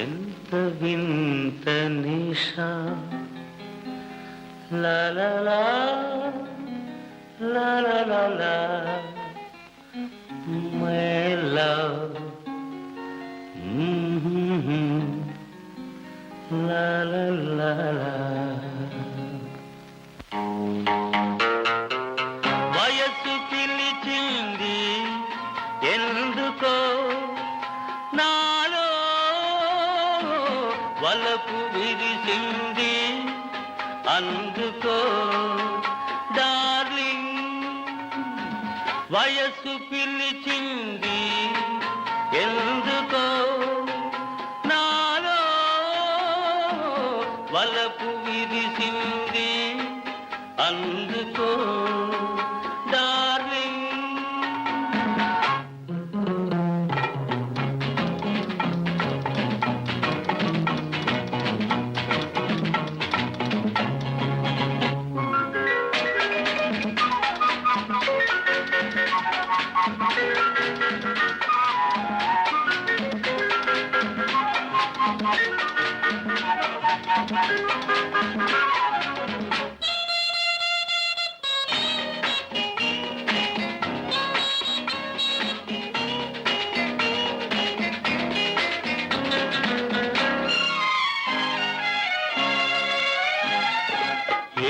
ఎంత వింత నిషా లా లా లా లా లా లా లా my love లా లా లా లా వలపు విరిసింది. అందుకో డార్లింగ్ వయస్సు పిలిచింది. ఎందుకో నాలో వలపు విరిసింది. అందుకో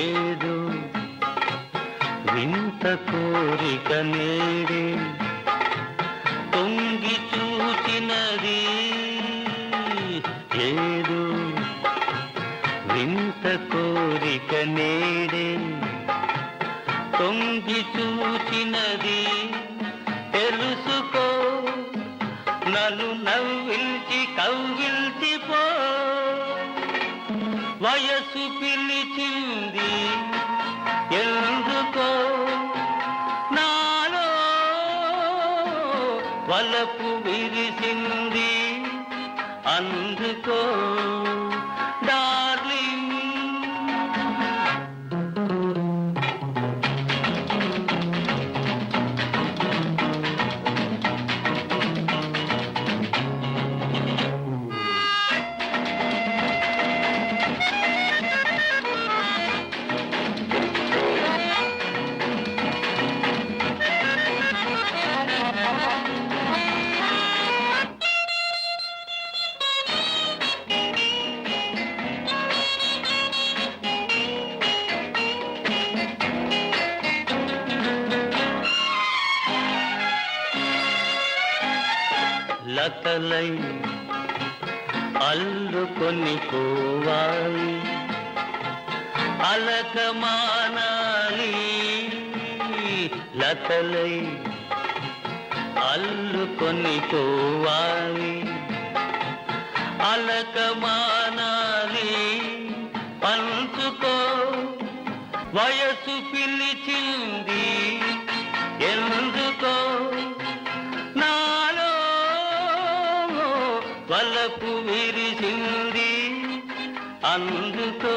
ఏదో వింత కోరిక నేడే కోరిక నేడే. తొంగి చూచినది తెలుసుకో. నన్ను నవ్వించి కవ్విల్చిపో వయసు పిలిచింది ఎందుకో. నాలో వలపు విరిసింది అందుకో. దా లతలై అల్లుకొని పోవాలి అలకమానాలి లతలై అల్లుకొని పోవాలి అలకమానాలి పంచుకో వయసు పిలిచింది బలపు విరిసింది అందుకో